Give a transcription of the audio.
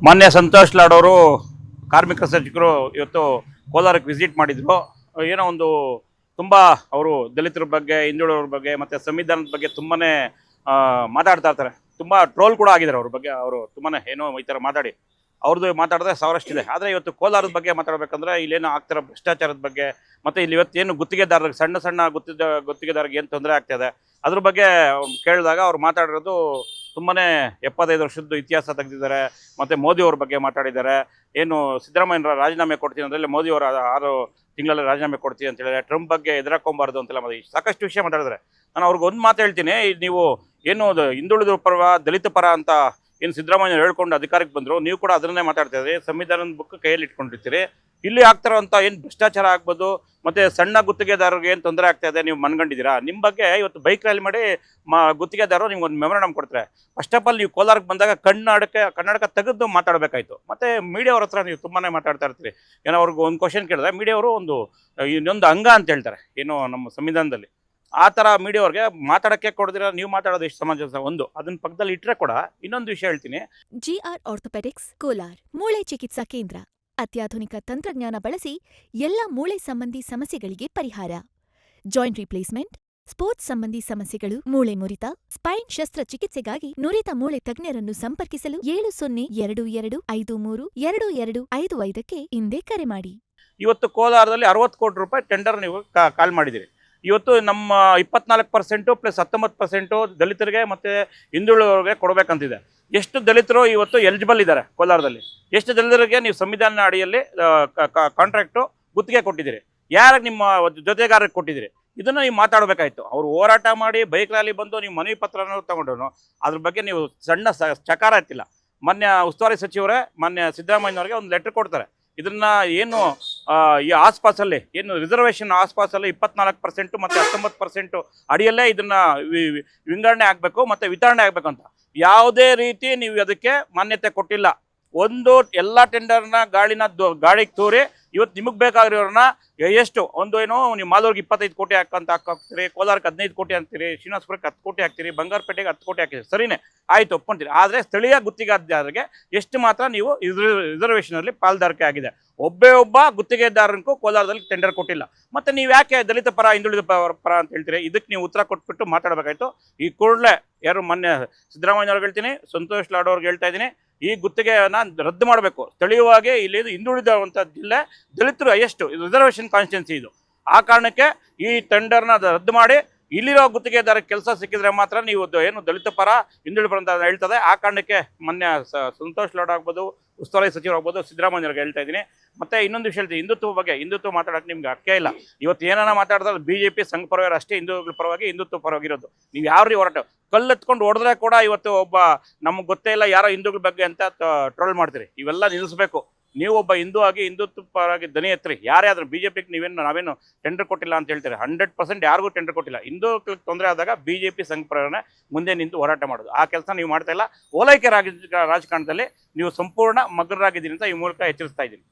ಮಾನ್ಯ ಸಂತೋಷ್ ಲಾಡೋರು ಕಾರ್ಮಿಕ ಸಚಿವರು ಇವತ್ತು ಕೋಲಾರಕ್ಕೆ ವಿಸಿಟ್ ಮಾಡಿದ್ರು. ಏನೋ ಒಂದು ತುಂಬ ಅವರು ದಲಿತರ ಬಗ್ಗೆ ಹಿಂದುಳಿದವ್ರ ಬಗ್ಗೆ ಮತ್ತು ಸಂವಿಧಾನದ ಬಗ್ಗೆ ತುಂಬಾನೇ ಆ, ಮಾತಾಡ್ತಾ ಇರ್ತಾರೆ. ತುಂಬ ಟ್ರೋಲ್ ಕೂಡ ಆಗಿದ್ದಾರೆ ಅವ್ರ ಬಗ್ಗೆ. ಅವರು ತುಂಬಾ ಏನೋ ಈ ಥರ ಮಾತಾಡಿ. ಅವ್ರದ್ದು ಮಾತಾಡಿದ್ರೆ ಸಾವಿರಷ್ಟಿದೆ. ಆದರೆ ಇವತ್ತು ಕೋಲಾರದ ಬಗ್ಗೆ ಮಾತಾಡಬೇಕಂದ್ರೆ ಇಲ್ಲೇನು ಆಗ್ತಿರೋ ಭ್ರಷ್ಟಾಚಾರದ ಬಗ್ಗೆ ಮತ್ತು ಇಲ್ಲಿ ಇವತ್ತೇನು ಗುತ್ತಿಗೆದಾರರಿಗೆ ಸಣ್ಣ ಸಣ್ಣ ಗುತ್ತಿದ ಗುತ್ತಿಗೆದಾರರಿಗೆ ಏನು ತೊಂದರೆ ಆಗ್ತಿದೆ ಅದ್ರ ಬಗ್ಗೆ ಕೇಳಿದಾಗ ಅವ್ರು ಮಾತಾಡಿರೋದು ತುಂಬಾನೇ ಎಪ್ಪತ್ತೈದು ವರ್ಷದ್ದು ಇತಿಹಾಸ ತೆಗೆದಿದ್ದಾರೆ. ಮತ್ತೆ ಮೋದಿ ಅವ್ರ ಬಗ್ಗೆ ಮಾತಾಡಿದ್ದಾರೆ. ಏನು ಸಿದ್ದರಾಮಯ್ಯ ರಾಜೀನಾಮೆ ಕೊಡ್ತೀನಿ ಅಂದ್ರೆ ಮೋದಿ ಅವರ ಆರು ತಿಂಗಳಲ್ಲಿ ರಾಜೀನಾಮೆ ಕೊಡ್ತೀನಿ ಅಂತ ಹೇಳಿದ್ರೆ ಟ್ರಂಪ್ ಬಗ್ಗೆ ಎದುರಾಕೊಂಬಾರ್ದು ಅಂತೆಲ್ಲ ಮಾತಾಡಿ ಸಾಕಷ್ಟು ವಿಷಯ ಮಾತಾಡಿದ್ರೆ ನಾನು ಅವ್ರಿಗೆ ಒಂದು ಮಾತು ಹೇಳ್ತೀನಿ. ನೀವು ಏನು ಹಿಂದುಳಿದ ಪರ, ದಲಿತ ಪರ ಅಂತ ಏನು ಸಿದ್ದರಾಮಯ್ಯ ಹೇಳ್ಕೊಂಡು ಅಧಿಕಾರಕ್ಕೆ ಬಂದರು, ನೀವು ಕೂಡ ಅದನ್ನೇ ಮಾತಾಡ್ತಾ ಇದ್ರಿ, ಸಂವಿಧಾನದ ಬುಕ್ ಕೈಯಲ್ಲಿ ಇಟ್ಕೊಂಡಿರ್ತೀರಿ. ಇಲ್ಲಿ ಆಗ್ತಾರಂತ ಏನು ಭ್ರಷ್ಟಾಚಾರ ಆಗ್ಬೋದು, ಮತ್ತು ಸಣ್ಣ ಗುತ್ತಿಗೆದಾರರಿಗೆ ಏನು ತೊಂದರೆ ಆಗ್ತಾ ಇದೆ ನೀವು ಮನಗಂಡಿದ್ದೀರಾ? ನಿಮ್ಮ ಬಗ್ಗೆ ಇವತ್ತು ಬೈಕ್ ರ್ಯಾಲಿ ಮಾಡಿ ಮಾ, ಗುತ್ತಿಗೆದಾರರು ನಿಮ್ಗೆ ಒಂದು ಮೆಮೊರಂಡಮ್ ಕೊಡ್ತಾರೆ. ಫಸ್ಟ್ ಆಫ್ ಆಲ್ ನೀವು ಕೋಲಾರಕ್ಕೆ ಬಂದಾಗ ಕನ್ನಡಕ್ಕೆ ಕನ್ನಡಕ ತೆಗೆದು ಮಾತಾಡಬೇಕಾಯ್ತು. ಮತ್ತು ಮೀಡಿಯಾವ್ರ ಹತ್ರ ನೀವು ತುಂಬಾ ಮಾತಾಡ್ತಾ ಇರ್ತೀರಿ. ಏನೋ ಅವ್ರಿಗೆ ಒಂದು ಕ್ವಶನ್ ಕೇಳಿದ್ರೆ ಮೀಡಿಯಾವರು ಒಂದು, ಇನ್ನೊಂದು ಅಂಗ ಅಂತ ಹೇಳ್ತಾರೆ. ಏನು ನಮ್ಮ ಸಂವಿಧಾನದಲ್ಲಿ. ಆ ಥರ ಮೀಡಿಯಾವ್ರಿಗೆ ಮಾತಾಡೋಕ್ಕೆ ಕೊಡದಿರ ನೀವು ಮಾತಾಡೋದು ಎಷ್ಟು ಸಮಾಜ ಒಂದು. ಅದನ್ನ ಪಕ್ಕದಲ್ಲಿ ಇಟ್ಟರೆ ಕೂಡ ಇನ್ನೊಂದು ವಿಷಯ ಹೇಳ್ತೀನಿ. ಜಿಆರ್ ಆರ್ಥೋಪೆಡಿಕ್ಸ್ ಕೋಲಾರ್ ಮೂಳೆ ಚಿಕಿತ್ಸಾ ಕೇಂದ್ರ. ಅತ್ಯಾಧುನಿಕ ತಂತ್ರಜ್ಞಾನ ಬಳಸಿ ಎಲ್ಲ ಮೂಳೆ ಸಂಬಂಧಿ ಸಮಸ್ಯೆಗಳಿಗೆ ಪರಿಹಾರ. ಜಾಯಿಂಟ್ ರಿಪ್ಲೇಸ್ಮೆಂಟ್ ಸ್ಪೋರ್ಟ್ಸ್ ಸಂಬಂಧಿ ಸಮಸ್ಯೆಗಳು ಮೂಳೆ ಮುರಿತ ಸ್ಪೈನ್ ಶಸ್ತ್ರಚಿಕಿತ್ಸೆಗಾಗಿ ನುರಿತ ಮೂಳೆ ತಜ್ಞರನ್ನು ಸಂಪರ್ಕಿಸಲು ಏಳು ಸೊನ್ನೆ ಎರಡು ಎರಡು ಐದು ಮೂರು ಎರಡು ಎರಡು ಐದು ಐದಕ್ಕೆ ಹಿಂದೆ ಕರೆ ಮಾಡಿ. ಇವತ್ತು ಕೋಲಾರದಲ್ಲಿ ಅರವತ್ತು ಕೋಟಿ ರೂಪಾಯಿ ಟೆಂಡರ್ ನೀವು ಕಾಲ್ ಮಾಡಿದ್ದೀರಿ. ಇವತ್ತು ನಮ್ಮ ಇಪ್ಪತ್ನಾಲ್ಕು ಪರ್ಸೆಂಟು ಪ್ಲಸ್ ಹತ್ತೊಂಬತ್ತು ಪರ್ಸೆಂಟು ದಲಿತರಿಗೆ ಮತ್ತು ಹಿಂದುಳಿದವ್ರಿಗೆ ಕೊಡಬೇಕಂತಿದೆ. ಎಷ್ಟು ದಲಿತರು ಇವತ್ತು ಎಲಿಜಿಬಲ್ ಇದ್ದಾರೆ ಕೋಲಾರದಲ್ಲಿ? ಎಷ್ಟು ದಲಿತರಿಗೆ ನೀವು ಸಂವಿಧಾನ ಅಡಿಯಲ್ಲಿ ಕಾಂಟ್ರಾಕ್ಟು ಗುತ್ತಿಗೆ ಕೊಟ್ಟಿದ್ದೀರಿ? ಯಾರಿಗೆ ನಿಮ್ಮ ಜೊತೆಗಾರರಿಗೆ ಕೊಟ್ಟಿದ್ದೀರಿ? ಇದನ್ನು ನೀವು ಮಾತಾಡಬೇಕಾಯಿತು. ಅವರು ಹೋರಾಟ ಮಾಡಿ ಬೈಕ್ ರ್ಯಾಲಿ ಬಂದು ನೀವು ಮನವಿ ಪತ್ರನ ತಗೊಂಡ್ರು ಅದ್ರ ಬಗ್ಗೆ ನೀವು ಸಣ್ಣ ಚಕಾರ ಎತ್ತಿಲ್ಲ ಮಾನ್ಯ ಉಸ್ತುವಾರಿ ಸಚಿವರೇ, ಮಾನ್ಯ ಸಿದ್ದರಾಮಯ್ಯನವ್ರಿಗೆ ಒಂದು ಲೆಟ್ರ್ ಕೊಡ್ತಾರೆ. ಇದನ್ನ ಏನು ಈ ಆಸ್ಪಾಸಲ್ಲಿ, ಏನು ರಿಸರ್ವೇಷನ್ ಆಸ್ಪಾಸಲ್ಲಿ ಇಪ್ಪತ್ನಾಲ್ಕು ಪರ್ಸೆಂಟು ಮತ್ತು ಹತ್ತೊಂಬತ್ತು ಪರ್ಸೆಂಟು ಅಡಿಯಲ್ಲೇ ಇದನ್ನ ವಿಂಗಡಣೆ ಆಗಬೇಕು ಮತ್ತು ವಿತರಣೆ ಆಗಬೇಕು ಅಂತ ಯಾವುದೇ ರೀತಿ ನೀವು ಅದಕ್ಕೆ ಮಾನ್ಯತೆ ಕೊಟ್ಟಿಲ್ಲ. ಒಂದು, ಎಲ್ಲ ಟೆಂಡರ್ನ ಗಾಳಿನ ಗಾಳಿಗೆ ತೂರಿ ಇವತ್ತು ನಿಮಗೆ ಬೇಕಾಗಿರೋರನ್ನ ಎಷ್ಟು? ಒಂದು ಏನೋ, ನೀವು ಮಾಲೂರಿಗೆ ಇಪ್ಪತ್ತೈದು ಕೋಟಿ ಹಾಕಂತ ಹಾಕ್ತೀರಿ, ಕೋಲಾರಕ್ಕೆ ಹದಿನೈದು ಕೋಟಿ ಅಂತೀರಿ, ಶ್ರೀನಿವಾಸಪುರಕ್ಕೆ ಹತ್ತು ಕೋಟಿ ಹಾಕ್ತೀರಿ, ಬಂಗಾರಪೇಟೆಗೆ ಹತ್ತು ಕೋಟಿ ಹಾಕ್ತೀರಿ. ಸರಿನೇ? ಆಯ್ತು, ಒಪ್ಕೊಂತೀರಿ. ಆದರೆ ಸ್ಥಳೀಯ ಗುತ್ತಿಗೆದಾರರಿಗೆ ಎಷ್ಟು ಮಾತ್ರ ನೀವು ರಿಸರ್ವೇಷನಲ್ಲಿ ಪಾಲ್ದಾರಿಕೆ ಆಗಿದೆ. ಒಬ್ಬೇ ಒಬ್ಬ ಗುತ್ತಿಗೆದಾರನಿಗೂ ಕೋಲಾರದಲ್ಲಿ ಟೆಂಡರ್ ಕೊಟ್ಟಿಲ್ಲ. ಮತ್ತೆ ನೀವು ಯಾಕೆ ದಲಿತ ಪರ, ಹಿಂದುಳಿದ ಪರ ಅಂತ ಹೇಳ್ತೀರಿ? ಇದಕ್ಕೆ ನೀವು ಉತ್ತರ ಕೊಟ್ಬಿಟ್ಟು ಮಾತಾಡಬೇಕಾಯ್ತು. ಈ ಕೂಡಲೇ ಯಾರು ಮೊನ್ನೆ ಸಿದ್ದರಾಮಯ್ಯ ಅವ್ರಿಗೆ ಹೇಳ್ತೀನಿ, ಸಂತೋಷ್ ಲಾಡ್ ಅವ್ರಿಗೆ ಹೇಳ್ತಾ ಇದ್ದೀನಿ. ಈ ಗುತ್ತಿಗೆಯನ್ನು ರದ್ದು ಮಾಡಬೇಕು. ಸ್ಥಳೀಯವಾಗಿ ಇಲ್ಲಿ ಹಿಂದುಳಿದಂಥ ಜಿಲ್ಲೆ ದಲಿತರು ಎಷ್ಟು ರಿಸರ್ವೇಷನ್ ಕಾನ್ಸ್ಟಿಟ್ಯೂನ್ಸಿ ಇದು. ಆ ಕಾರಣಕ್ಕೆ ಈ ಟೆಂಡರ್ನ ರದ್ದು ಮಾಡಿ ಇಲ್ಲಿರೋ ಗುತ್ತಿಗೆದಾರ ಕೆಲಸ ಸಿಕ್ಕಿದ್ರೆ ಮಾತ್ರ ನೀವು ಏನು ದಲಿತ ಪರ ಹಿಂದುಳಿದ ಪರ ಅಂತ ಹೇಳ್ತದೆ. ಆ ಕಾರಣಕ್ಕೆ ಮೊನ್ನೆ ಸಂತೋಷ್ ಲಾಡ್ ಆಗ್ಬೋದು, ಉಸ್ತುವಾರಿ ಸಚಿವರು ಆಗ್ಬೋದು ಸಿದ್ದರಾಮಯ್ಯವ್ರಿಗೆ ಹೇಳ್ತಾ ಇದ್ದೀನಿ. ಮತ್ತೆ ಇನ್ನೊಂದು ವಿಷಯ ಹೇಳ್ತೀನಿ. ಹಿಂದುತ್ವ ಬಗ್ಗೆ ಹಿಂದುತ್ವ ಮಾತಾಡೋಕೆ ನಿಮ್ಗೆ ಅಕ್ಕೆ ಇಲ್ಲ. ಇವತ್ತು ಏನಾನ ಮಾತಾಡಿದ್ರೆ ಬಿ ಜೆ ಪಿ ಸಂಘ ಪರವಾಗಿ ಅಷ್ಟೇ ಹಿಂದೂಗಳ ಪರವಾಗಿ ಹಿಂದುತ್ವ ಪರವಾಗಿರೋದು. ನೀವು ಯಾವ ಹೊರಟು? ಹೋರಾಟ ಕಲ್ಲೆತ್ಕೊಂಡು ಹೊಡೆದ್ರೆ ಕೂಡ ಇವತ್ತು ಒಬ್ಬ ನಮ್ಗೆ ಗೊತ್ತೇ ಇಲ್ಲ ಯಾರೋ ಹಿಂದೂಗಳ ಬಗ್ಗೆ ಅಂತ ಟ್ರೋಲ್ ಮಾಡ್ತೀರಿ. ಇವೆಲ್ಲ ನಿಲ್ಲಿಸ್ಬೇಕು. ನೀವು ಒಬ್ಬ ಹಿಂದೂ ಆಗಿ ಹಿಂದುತ್ವ ಪರವಾಗಿ ದನಿ ಎತ್ತರಿ. ಯಾರೇ ಆದರೂ ಬಿ ಜೆ ಪಿಗೆ ನೀವೇನು ನಾವೇನು ಟೆಂಡರ್ ಕೊಟ್ಟಿಲ್ಲ ಅಂತ ಹೇಳ್ತಾರೆ. ಹಂಡ್ರೆಡ್ ಪರ್ಸೆಂಟ್ ಯಾರಿಗೂ ಟೆಂಡರ್ ಕೊಟ್ಟಿಲ್ಲ. ಹಿಂದೂಗಳಿಗೆ ತೊಂದರೆ ಆದಾಗ ಬಿ ಜೆ ಪಿ ಸಂಘ ಪ್ರೇರಣೆ ಮುಂದೆ ನಿಂತು ಹೋರಾಟ ಮಾಡೋದು. ಆ ಕೆಲಸ ನೀವು ಮಾಡ್ತಾ ಇಲ್ಲ. ಓಲೈಕೆ ರಾಜ ರಾಜಕಾರಣದಲ್ಲಿ ನೀವು ಸಂಪೂರ್ಣ ಮಗ್ನರಾಗಿದ್ದೀರಿ ಅಂತ ಈ ಮೂಲಕ ಎಚ್ಚರಿಸ್ತಾ ಇದ್ದೀನಿ.